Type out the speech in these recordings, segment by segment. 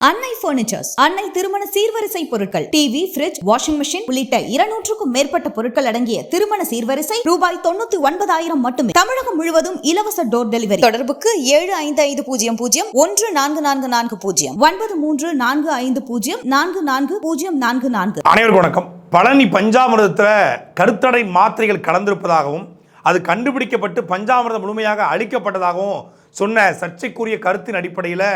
அன்னை பர்னிச்சர்ஸ் அன்னை திருமண சீர்வரிசை பொருட்கள் டிவி ஃபிரிட்ஜ் வாஷிங் மெஷின் உள்ளிட்ட இருநூற்றுக்கும் மேற்பட்ட பொருட்கள் அடங்கிய திருமண சீர்வரிசை ரூபாய் தொண்ணூத்தி ஒன்பதாயிரம் மட்டுமே. தமிழகம் முழுவதும் இலவச டோர் டெலிவரி தொடர்புக்கு ஏழு ஐந்து ஐந்து பூஜ்ஜியம் பூஜ்ஜியம் ஒன்று நான்கு நான்கு நான்கு பூஜ்ஜியம் ஒன்பது மூன்று நான்கு ஐந்து பூஜ்ஜியம் நான்கு நான்கு பூஜ்ஜியம் நான்கு நான்கு. அனைவருக்கும் வணக்கம். பழனி பஞ்சாமிரதத்தில் கருத்தடை மாத்திரைகள் கலந்திருப்பதாகவும் அது கண்டுபிடிக்கப்பட்டு பஞ்சாமிரதம் முழுமையாக அழிக்கப்பட்டதாகவும் சொன்ன சர்ச்சைக்குரிய கருத்தின் அடிப்படையில்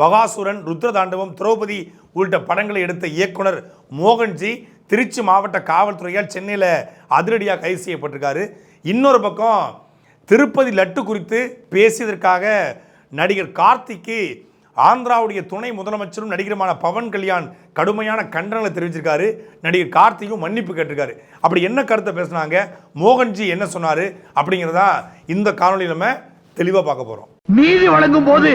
பகாசுரன் ருத்ரதாண்டவம் திரௌபதி உள்ளிட்ட படங்களை எடுத்த இயக்குனர் மோகன்ஜி திருச்சி மாவட்ட காவல்துறையால் சென்னையில் அதிரடியாக கைது செய்யப்பட்டிருக்காரு. இன்னொரு பக்கம் திருப்பதி லட்டு குறித்து பேசியதற்காக நடிகர் கார்த்திக்கு ஆந்திராவுடைய துணை முதலமைச்சரும் நடிகருமான பவன் கல்யாண் கடுமையான கண்டனங்களை தெரிவிச்சிருக்காரு. நடிகர் கார்த்திக்கும் மன்னிப்பு கேட்டிருக்காரு. அப்படி என்ன கருத்தை பேசுனாங்க? மோகன்ஜி என்ன சொன்னாரு? அப்படிங்கிறதா இந்த காணொளி நம்ம தெளிவாக பார்க்க போகிறோம் நீதி வழங்கும் போது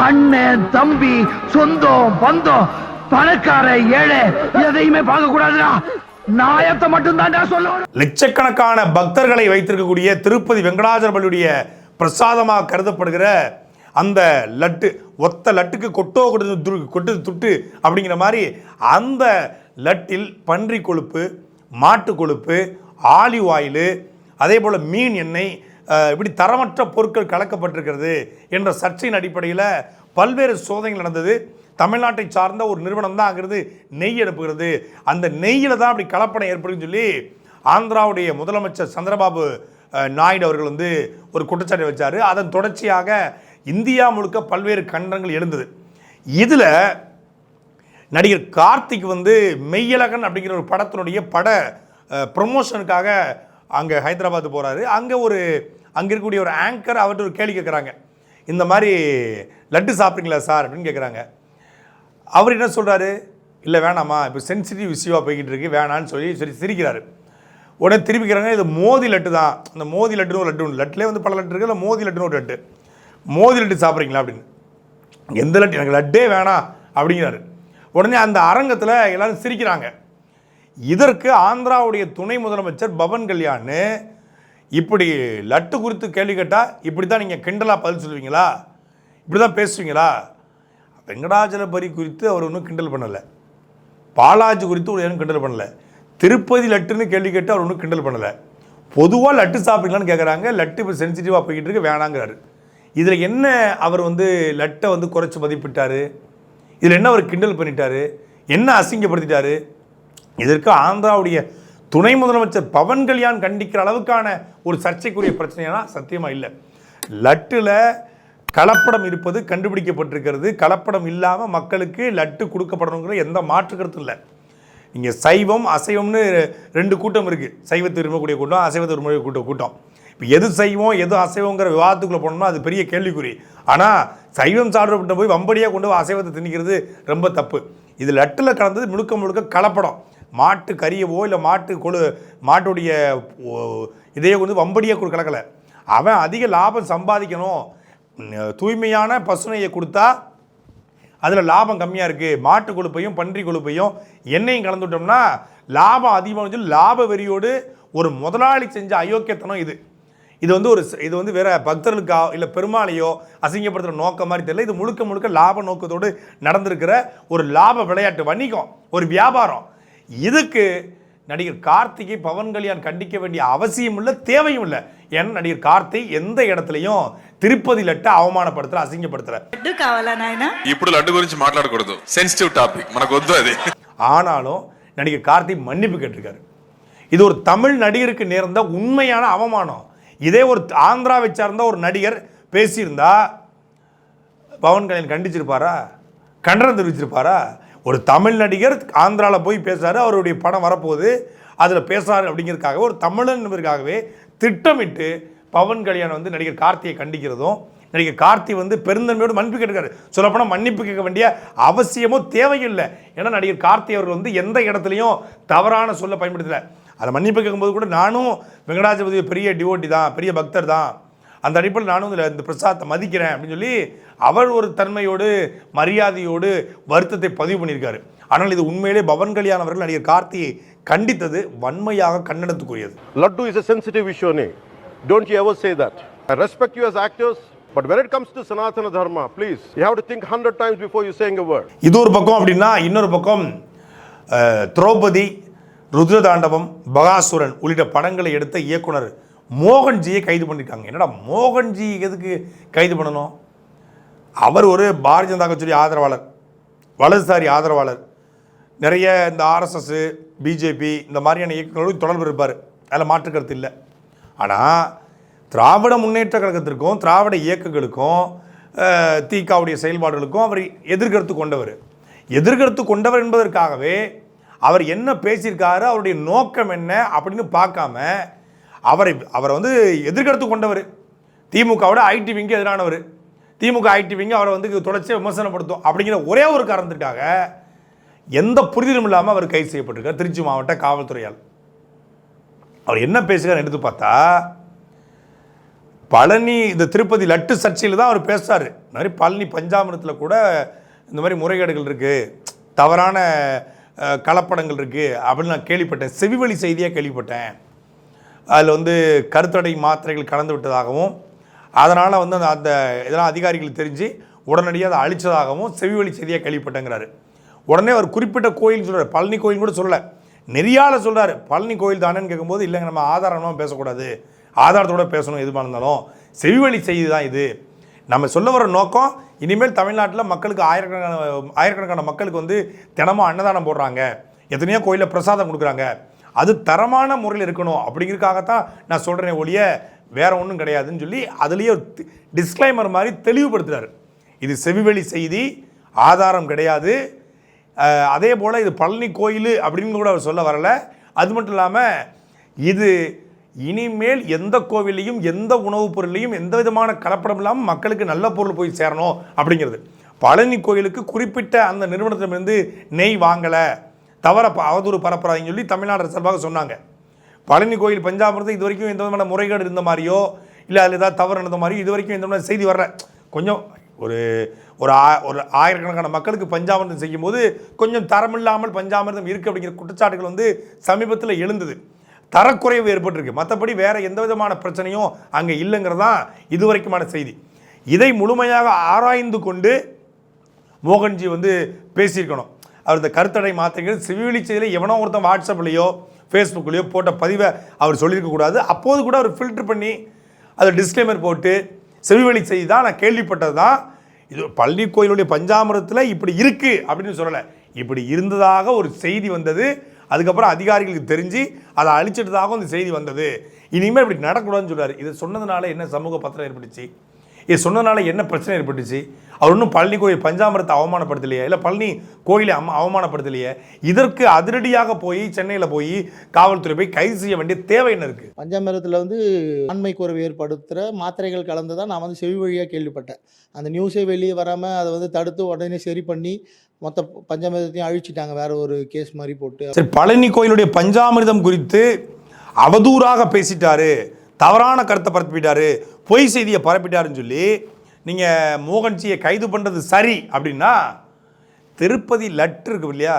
அண்ணன் தம்பி சொந்தம் பந்தம் பணக்கார ஏழை எதையுமே பார்க்க கூடாதுடா நாயத்தை மட்டும் தான் சொல்லணும். லட்சக்கணக்கான பக்தர்களை வைத்திருக்கக்கூடிய திருப்பதி வெங்கடாஜலபதியுடைய பிரசாதமாக கருதப்படுகிற அந்த லட்டு ஒத்த லட்டுக்கு கொட்டோ கொடுத்து கொட்டு துட்டு அப்படிங்கிற மாதிரி அந்த லட்டில் பன்றி கொழுப்பு மாட்டு கொழுப்பு ஆலிவ் ஆயிலு அதே போல் மீன் எண்ணெய் இப்படி தரமற்ற பொருட்கள் கலக்கப்பட்டிருக்கிறது என்ற சர்ச்சையின் அடிப்படையில் பல்வேறு சோதனைகள் நடந்தது. தமிழ்நாட்டை சார்ந்த ஒரு நிறுவனம் தான் அங்கிருந்து நெய் எடுப்புகிறது. அந்த நெய்யில் தான் அப்படி கலப்படம் ஏற்படுதுன்னு சொல்லி ஆந்திராவுடைய முதலமைச்சர் சந்திரபாபு நாயுடு அவர்கள் வந்து ஒரு குற்றச்சாட்டை வச்சார். அதன் தொடர்ச்சியாக இந்தியா முழுக்க பல்வேறு கண்டனங்கள் எழுந்தது. இதில் நடிகர் கார்த்திக் வந்து மெய்யழகன் அப்படிங்கிற ஒரு படத்தினுடைய பட ப்ரொமோஷனுக்காக அங்கே ஹைதராபாத் போகிறாரு அங்கே ஒரு அங்கே இருக்கக்கூடிய ஒரு ஆங்கர் அவர்கிட்ட ஒரு கேள்வி கேட்குறாங்க இந்த மாதிரி லட்டு சாப்பிட்றீங்களா சார் அப்படின்னு கேட்குறாங்க அவர் என்ன சொல்கிறாரு இல்லை வேணாமா இப்போ சென்சிட்டிவ் இஷ்யூவாக போய்கிட்டு இருக்கு. வேணான்னு சொல்லி சரி சிரிக்கிறாரு. உடனே திருப்பிக்கிறாங்க இது மோதி லட்டு தான். அந்த மோதி லட்டுன்னு ஒரு லட்டு ஒன்று லட்டுலேயே வந்து பல லட்டு இருக்குது மோதி லட்டுன்னு ஒரு லட்டு. மோதி லட்டு சாப்பிட்றீங்களா? அப்படின்னு. எந்த லட்டு? எனக்கு லட்டே வேணாம். அப்படிங்கிறாரு. உடனே அந்த அரங்கத்தில் எல்லோரும் சிரிக்கிறாங்க. இதற்கு ஆந்திராவுடைய துணை முதலமைச்சர் பவன் கல்யாண் இப்படி லட்டு குறித்து கேள்வி கேட்டால் இப்படி தான் நீங்கள் கிண்டலாக பதில் சொல்லுவீங்களா? இப்படி தான் பேசுவீங்களா? வெங்கடாச்சலபரி குறித்து அவர் ஒன்றும் கிண்டல் பண்ணலை. பாலாஜி குறித்து ஒரு கிண்டல் பண்ணலை. திருப்பதி லட்டுன்னு கேள்வி கேட்டு அவர் ஒன்றும் கிண்டல் பண்ணலை. பொதுவாக லட்டு சாப்பிடலான்னு கேட்குறாங்க லட்டு இப்போ சென்சிட்டிவாக போய்கிட்டு இருக்கு வேணாங்கிறாரு. இதில் என்ன அவர் வந்து லட்டை வந்து குறைச்சி மதிப்பிட்டார்? இதில் என்ன அவர் கிண்டல் பண்ணிட்டாரு? என்ன அசிங்கப்படுத்திட்டாரு? இதற்கு ஆந்திராவுடைய துணை முதலமைச்சர் பவன் கல்யாண் கண்டிக்கிற அளவுக்கான ஒரு சர்ச்சைக்குரிய பிரச்சனைனா சத்தியமாக இல்லை. லட்டில் கலப்படம் இருப்பது கண்டுபிடிக்கப்பட்டிருக்கிறது. கலப்படம் இல்லாமல் மக்களுக்கு லட்டு கொடுக்கப்படணுங்கிற எந்த மாற்று கருத்தும் இல்லை. இங்கே சைவம் அசைவம்னு ரெண்டு கூட்டம் இருக்குது சைவத்தை விரும்பக்கூடிய கூட்டம் அசைவத்தை விரும்பக்கூடிய கூட்டம் கூட்டம். இப்போ எது சைவம் எது அசைவங்கிற விவாதத்துக்குள்ளே போனோம்னா அது பெரிய கேள்விக்குறி. ஆனால் சைவம் சாப்பிட்ற போய் வம்படியாக கொண்டு போய் அசைவத்தை திணிக்கிறது ரொம்ப தப்பு. இது லட்டில் கலந்தது முழுக்க முழுக்க கலப்படம். மாட்டு கறியவோ இல்லை மாட்டு கொழு மாட்டுடைய இதையே வந்து வம்படியாக கொடு கலக்கலை. அவன் அதிக லாபம் சம்பாதிக்கணும். தூய்மையான பசுனையை கொடுத்தா அதில் லாபம் கம்மியாக இருக்குது மாட்டு கொழுப்பையும் பன்றி கொழுப்பையும் எண்ணெயும் கலந்து விட்டோம்னா லாபம் அதிகமாக சொல்லி லாப வெறியோடு ஒரு முதலாளி செஞ்ச அயோக்கியத்தனம் இது. இது வந்து ஒரு இது வந்து வேற பக்தர்களுக்கா இல்லை பெருமாளையோ அசிங்கப்படுத்துகிற நோக்கம் மாதிரி தெரியல. இது முழுக்க முழுக்க லாப நோக்கத்தோடு நடந்திருக்கிற ஒரு லாப விளையாட்டு வணிகம் ஒரு வியாபாரம். இதுக்கு நடிகர் கார்த்திகை பவன் கல்யாண் கண்டிக்க வேண்டிய அவசியம் இல்லை தேவையும் இல்லை ஏன்னா நடிகர் கார்த்திக் எந்த இடத்துலையும் திருப்பதி லட்டை அவமானப்படுத்துகிற அசிங்கப்படுத்துகிற లడ్డు కావాలా నాయనా ఇప్పుడు లడ్డు గురించి మాట్లాడకూడదు సెన్సిటివ్ టాపిక్ మనకు వద్దు అది ஆனாலும் நடிகர் கார்த்திக் மன்னிப்பு கேட்டிருக்காரு இது ஒரு தமிழ் நடிகருக்கு நேர்ந்த உண்மையான அவமானம் இதே ஒரு ஆந்திராவை சார்ந்த ஒரு நடிகர் பேசியிருந்தா பவன் கல்யாண் கண்டிச்சிருப்பாரா கண்டனம் தெரிவிச்சிருப்பாரா ஒரு தமிழ் நடிகர் ஆந்திராவில் போய் பேசுகிறாரு அவருடைய படம் வரப்போகுது. அதில் பேசுறாரு அப்படிங்கிறதுக்காக ஒரு தமிழன் என்பதற்காகவே திட்டமிட்டு பவன் கல்யாணம் வந்து நடிகர் கார்த்தியை கண்டிக்கிறதும் நடிகர் கார்த்தி வந்து பெருந்தன்மையோடு மன்னிப்பு கேட்டிருக்காரு சொல்லப்போனால் மன்னிப்பு கேட்க வேண்டிய அவசியமோ தேவையில்லை. ஏன்னா நடிகர் கார்த்தி அவர்கள் வந்து எந்த இடத்துலையும் தவறான சொல்ல பயன்படுத்தலை. அதை மன்னிப்பு கேட்கும்போது கூட நானும் வெங்கடாஜபதி பெரிய டிவோட்டி தான் பெரிய பக்தர் தான். அந்த அடிப்படையில் நானும் இதில் இந்த பிரசாதத்தை மதிக்கிறேன் அப்படின்னு சொல்லி அவர் ஒரு தன்மையோடு மரியாதையோடு வருத்தத்தை பதிவு பண்ணியிருக்காரு ஆனால் இது உண்மையிலே பவன் கல்யாண் அவர்கள் நடிகர் கார்த்தியை கண்டித்தது வன்மையாக கண்டனத்துக்குரியது issue, ne? Don't you ever say that. I respect you as actors. But when it comes to Sanatana Dharma, please, you have to think hundred times before you saying a word. இது ஒரு பக்கம் அப்படின்னா இன்னொரு பக்கம் திரௌபதி ருத்ரதாண்டவம் பகாசுரன் உள்ளிட்ட படங்களை எடுத்த இயக்குனர் மோகன்ஜியை கைது பண்ணியிருக்காங்க என்னடா மோகன்ஜி எதுக்கு கைது பண்ணணும்? அவர் ஒரு பாரதிய ஜனதா கட்சியுடைய ஆதரவாளர் வலதுசாரி ஆதரவாளர். நிறைய இந்த ஆர்எஸ்எஸ் பிஜேபி இந்த மாதிரியான இயக்கங்களோடு தொடர்பு இருப்பார். அதில் மாற்று கருத்து இல்லை. ஆனால் திராவிட முன்னேற்ற கழகத்திற்கும் திராவிட இயக்கங்களுக்கும் அஹ், திகாவுடைய செயல்பாடுகளுக்கும் அவர் எதிர்கருத்து கொண்டவர். எதிர்கருத்து கொண்டவர் என்பதற்காகவே அவர் என்ன பேசியிருக்காரு அவருடைய நோக்கம் என்ன அப்படின்னு பார்க்காம அவரை அவரை வந்து எதிர்கடுத்து கொண்டவர். திமுகவோட ஐடி விங்கு எதிரானவர். திமுக ஐடி விங்கு அவரை வந்து தொடர்ச்சியாக விமர்சனப்படுத்தும் அப்படிங்கிற ஒரே ஒரு காரணத்திற்காக எந்த புரிதலும் இல்லாமல் அவர் கைது செய்யப்பட்டிருக்கார் திருச்சி மாவட்ட காவல்துறையால். அவர் என்ன பேசுகிறார் எடுத்து பார்த்தா பழனி இந்த திருப்பதி லட்டு சர்ச்சையில் தான் அவர் பேசுறாரு. இந்த மாதிரி பழனி பஞ்சாமிரத்தில் கூட இந்த மாதிரி முறைகேடுகள் இருக்குது தவறான கலப்படங்கள் இருக்குது அப்படின்னு நான் கேள்விப்பட்டேன். செவிவழி செய்தியாக கேள்விப்பட்டேன். அதில் வந்து கருத்தடை மாத்திரைகள் கலந்து விட்டதாகவும் அதனால் வந்து அந்த அந்த இதெல்லாம் அதிகாரிகள் தெரிஞ்சு உடனடியாக அதை அழிச்சதாகவும் செவிவழி செய்தியாக கேள்விப்பட்டேங்கிறாரு. உடனே அவர் குறிப்பிட்ட கோயில் சொல்கிறார் பழனி கோயில் கூட சொல்லலை. நெறியால சொல்கிறாரு பழனி கோயில் தானேன்னு கேட்கும்போது இல்லைங்க நம்ம ஆதாரமாக பேசக்கூடாது. ஆதாரத்தோட பேசணும் எதுவாக இருந்தாலும். செவிவழி செய்தி தான் இது. நம்ம சொல்ல வர நோக்கம் இனிமேல் தமிழ்நாட்டில் மக்களுக்கு ஆயிரக்கணக்கான ஆயிரக்கணக்கான மக்களுக்கு வந்து தினமும் அன்னதானம் போடுறாங்க. எத்தனையோ கோயிலில் பிரசாதம் கொடுக்குறாங்க. அது தரமான முறையில் இருக்கணும் அப்படிங்கிறதுக்காகத்தான் நான் சொல்கிறேன் ஒழிய வேற ஒன்றும் கிடையாதுன்னு சொல்லி அதுலேயே ஒரு டிஸ்க்ளைமர் மாதிரி தெளிவுபடுத்துகிறார் இது செவிவெளி செய்தி ஆதாரம் கிடையாது. அதே போல் இது பழனி கோயில் அப்படின்னு கூட அவர் சொல்ல வரலை. அது மட்டும் இல்லாமல் இது இனிமேல் எந்த கோவிலையும் எந்த உணவுப் பொருளையும் எந்த விதமான கலப்படம் இல்லாமல் மக்களுக்கு நல்ல பொருள் போய் சேரணும் அப்படிங்கிறது. பழனி கோயிலுக்கு குறிப்பிட்ட அந்த நிறுவனத்திடமிருந்து நெய் வாங்கலை. தவற ப- அவதூறு பரப்புறாதீங்கன்னு சொல்லி தமிழ்நாடு சார்பாக சொன்னாங்க. பழனி கோயில் பஞ்சாமிரதம் இது வரைக்கும் எந்த விதமான முறைகேடு இருந்த மாதிரியோ இல்லை அதில் ஏதாவது தவறு நடந்த மாதிரியோ இது வரைக்கும் எந்த விதமான செய்தி வரல. கொஞ்சம் ஒரு ஒரு ஆ ஒரு ஆயிரக்கணக்கான மக்களுக்கு பஞ்சாமிரதம் செய்யும்போது கொஞ்சம் தரமில்லாமல் பஞ்சாமிர்தம் இருக்குது அப்படிங்கிற குற்றச்சாட்டுகள் வந்து சமீபத்தில் எழுந்தது. தரக்குறைவு ஏற்பட்டிருக்கு. மற்றபடி வேறு எந்த விதமான பிரச்சனையும் அங்கே இல்லைங்கிறதான் இதுவரைக்குமான செய்தி. இதை முழுமையாக ஆராய்ந்து கொண்டு மோகன்ஜி வந்து பேசியிருக்கணும். அவர் இந்த கருத்தடை மாத்திரைகள் சிவிலி செய்தியில் எவனோ ஒருத்தன் வாட்ஸ்அப்லேயோ ஃபேஸ்புக்லேயோ போட்ட பதிவை அவர் சொல்லியிருக்கக்கூடாது அப்போது கூட அவர் ஃபில்டர் பண்ணி அதை டிஸ்க்ளைமர் போட்டு செவிவழி செய்தி தான் நான் கேள்விப்பட்டது தான். இது பள்ளி கோயிலுடைய பஞ்சாமிரத்தில் இப்படி இருக்குது அப்படின்னு சொல்லலை. இப்படி இருந்ததாக ஒரு செய்தி வந்தது. அதுக்கப்புறம் அதிகாரிகளுக்கு தெரிஞ்சு அதை அழிச்சிட்டதாகவும் இந்த செய்தி வந்தது. இனிமேல் இப்படி நடக்கூடாதுன்னு சொல்கிறார் இதை சொன்னதுனால என்ன சமூக பத்திரம் ஏற்பட்டுச்சு? இது சொன்னதுனால என்ன பிரச்சனை ஏற்பட்டுச்சு? அவர் இன்னும் பழனி கோயில் பஞ்சாமிரத்தை அவமானப்படுத்தலையே? இல்லை பழனி கோயிலை அம்மா அவமானப்படுத்தலையே? இதற்கு அதிரடியாக போய் சென்னையில் போய் காவல்துறை போய் கைது செய்ய வேண்டிய தேவை என்ன இருக்குது பஞ்சாமிரத்தில் வந்து ஆண்மை குறைவு ஏற்படுத்துகிற மாத்திரைகள் கலந்து தான் நான் வந்து செவி வழியாக கேள்விப்பட்டேன். அந்த நியூஸே வெளியே வராமல் அதை வந்து தடுத்து உடனே சரி பண்ணி மொத்த பஞ்சாமிரத்தையும் அழிச்சிட்டாங்க. வேற ஒரு கேஸ் மாதிரி போட்டு. சரி பழனி கோயிலுடைய பஞ்சாமிர்தம் குறித்து அவதூறாக பேசிட்டாரு. தவறான கருத்தை பரப்பிட்டாரு பொய் செய்தியை பரப்பிட்டாருன்னு சொல்லி நீங்கள் மோகன்ஜியை கைது பண்ணுறது சரி அப்படின்னா திருப்பதி லட்டு இருக்கு இல்லையா?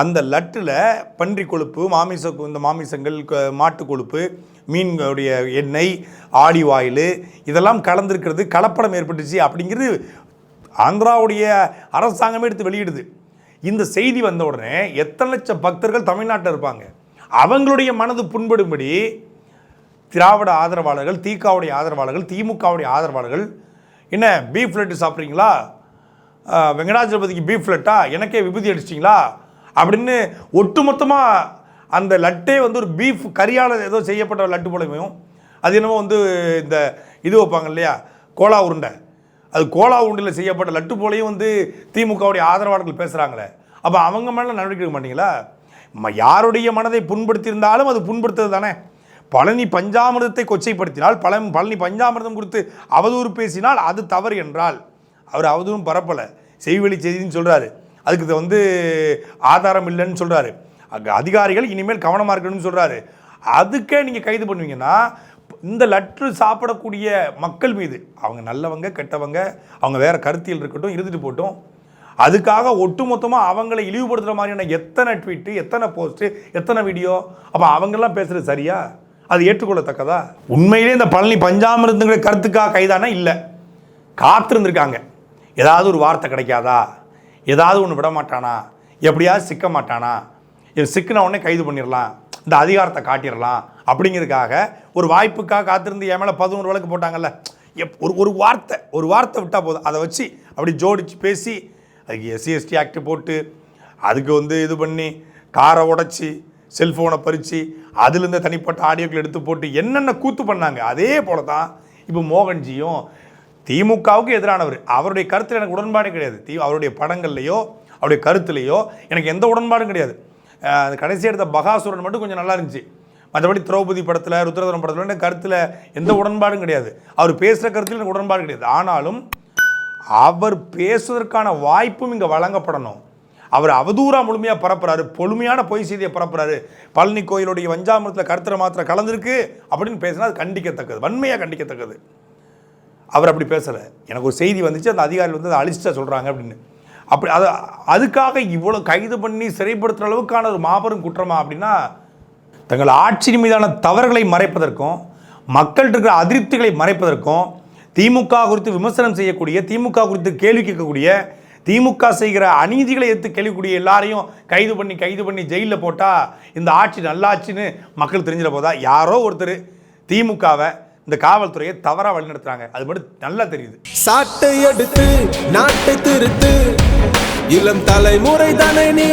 அந்த லட்டில் பன்றி கொழுப்பு மாமிச இந்த மாமிசங்கள் மாட்டு கொழுப்பு மீன்களுடைய எண்ணெய் ஆடி வாயில் இதெல்லாம் கலந்துருக்கிறது கலப்படம் ஏற்பட்டுச்சு அப்படிங்கிறது ஆந்திராவுடைய அரசாங்கமே எடுத்து வெளியிடுது. இந்த செய்தி வந்த உடனே எத்தனை லட்சம் பக்தர்கள் தமிழ்நாட்டில் இருப்பாங்க. அவங்களுடைய மனது புண்படும்படி திராவிட ஆதரவாளர்கள் திகாவுடைய ஆதரவாளர்கள் திமுகவுடைய ஆதரவாளர்கள். என்ன பீஃப் லட்டு சாப்பிட்றீங்களா? வெங்கடாஜலபதிக்கு பீஃப் லட்டா எனக்கே விபூதி அடிச்சிட்டிங்களா? அப்படின்னு ஒட்டுமொத்தமாக அந்த லட்டே வந்து ஒரு பீஃப் கறியால் ஏதோ செய்யப்பட்ட லட்டு போலவும் அது என்னமோ வந்து இந்த இது வைப்பாங்க இல்லையா? கோலா உருண்டை. அது கோலா உருண்டையில் செய்யப்பட்ட லட்டு போலையும் வந்து திமுகவுடைய ஆதரவாளர்கள் பேசுகிறாங்களே அப்போ அவங்க மேலே நடவடிக்கை எடுக்க மாட்டீங்களா? ம- யாருடைய மனதை புண்படுத்தியிருந்தாலும் அது புண்படுத்துறது தானே பழனி பஞ்சாமிர்தத்தை கொச்சைப்படுத்தினால் பழ பழனி பஞ்சாமிர்தம் கொடுத்து அவதூறு பேசினால் அது தவறு என்றால் அவர் அவதூறும் பரப்பலை. செய்வெளி செய்தின்னு சொல்கிறாரு அதுக்கு வந்து ஆதாரம் இல்லைன்னு சொல்கிறாரு அங்கே அதிகாரிகள் இனிமேல் கவனமாக இருக்கணும்னு சொல்கிறாரு அதுக்கே நீங்கள் கைது பண்ணுவீங்கன்னா இந்த லட்டு சாப்பிடக்கூடிய மக்கள் மீது அவங்க நல்லவங்க கெட்டவங்க அவங்க வேறு கருத்தியல் இருக்கட்டும் இருந்துட்டு போட்டோம். அதுக்காக ஒட்டுமொத்தமாக அவங்களை இழிவுபடுத்துகிற மாதிரியான எத்தனை ட்வீட்டு எத்தனை போஸ்ட்டு எத்தனை வீடியோ அப்போ அவங்கெல்லாம் பேசுகிறது சரியா? அது ஏற்றுக்கொள்ளத்தக்கதா? உண்மையிலே இந்த பழனி பஞ்சாமிருந்துங்கிற கருத்துக்காக கைதானா? இல்லை. காத்திருந்திருக்காங்க. ஏதாவது ஒரு வார்த்தை கிடைக்காதா? ஏதாவது ஒன்று விட மாட்டானா எப்படியாவது சிக்க மாட்டானா? இது சிக்கின உடனே கைது பண்ணிடலாம் இந்த அதிகாரத்தை காட்டிடலாம் அப்படிங்கிறதுக்காக ஒரு வாய்ப்புக்காக காத்திருந்து என் மேலே பதினோரு வழக்கு போட்டாங்கல்ல. எப் ஒரு ஒரு வார்த்தை ஒரு வார்த்தை விட்டால் போதும். அதை வச்சு அப்படி ஜோடிச்சு பேசி அதுக்கு எஸ்சி எஸ்டி ஆக்ட் போட்டு அதுக்கு வந்து இது பண்ணி காரை உடைச்சி செல்ஃபோனை பறித்து அதுலேருந்து தனிப்பட்ட ஆடியோக்கள் எடுத்து போட்டு என்னென்ன கூத்து பண்ணாங்க அதே போல தான் இப்போ மோகன்ஜியும் திமுகவுக்கு எதிரானவர். அவருடைய கருத்தில் எனக்கு உடன்பாடே கிடையாது. தி அவருடைய படங்கள்லையோ அவருடைய கருத்துலேயோ எனக்கு எந்த உடன்பாடும் கிடையாது. அது கடைசி எடுத்த பகாசுரன் மட்டும் கொஞ்சம் நல்லா இருந்துச்சு. மற்றபடி திரௌபதி படத்தில் ருத்ரதரம் படத்தில் எனக்கு கருத்தில் எந்த உடன்பாடும் கிடையாது. அவர் பேசுகிற கருத்தில் எனக்கு உடன்பாடு கிடையாது. ஆனாலும் அவர் பேசுவதற்கான வாய்ப்பும் இங்கே வழங்கப்படணும். அவர் அவதூறாக முழுமையாக பரப்புறாரு பொழுமையான பொய் செய்தியை பரப்புறாரு. பழனி கோயிலுடைய வஞ்சாமரத்தில் கருத்தரை மாத்திரை கலந்துருக்கு அப்படின்னு பேசினா அது கண்டிக்கத்தக்கது வன்மையாக கண்டிக்கத்தக்கது. அவர் அப்படி பேசலை. எனக்கு ஒரு செய்தி வந்துச்சு அந்த அதிகாரி வந்து அதை அழிச்சிட்டா சொல்கிறாங்க அப்படின்னு. அப்படி அது அதுக்காக இவ்வளோ கைது பண்ணி சிறைப்படுத்துகிற அளவுக்கான ஒரு மாபெரும் குற்றமா அப்படின்னா தங்கள் ஆட்சியின் மீதான தவறுகளை மறைப்பதற்கும் மக்கள்கிட்ட இருக்கிற அதிருப்திகளை மறைப்பதற்கும் திமுக குறித்து விமர்சனம் செய்யக்கூடிய திமுக குறித்து கேள்வி கேட்கக்கூடிய திமுக செய்கிற அநீதிகளை எடுத்து கேள்விக்கூடிய எல்லாரையும் கைது பண்ணி கைது பண்ணி ஜெயிலில் போட்டால் இந்த ஆட்சி நல்லாட்சின்னு மக்கள் தெரிஞ்சிட போதா? யாரோ ஒருத்தர் திமுகவை இந்த காவல்துறையை தவறா வழிநடத்துறாங்க. அது மட்டும் நல்லா தெரியுது. சாட்டை எடுத்து நாட்டை திருத்து இளம் தலைமுறை தானே நீ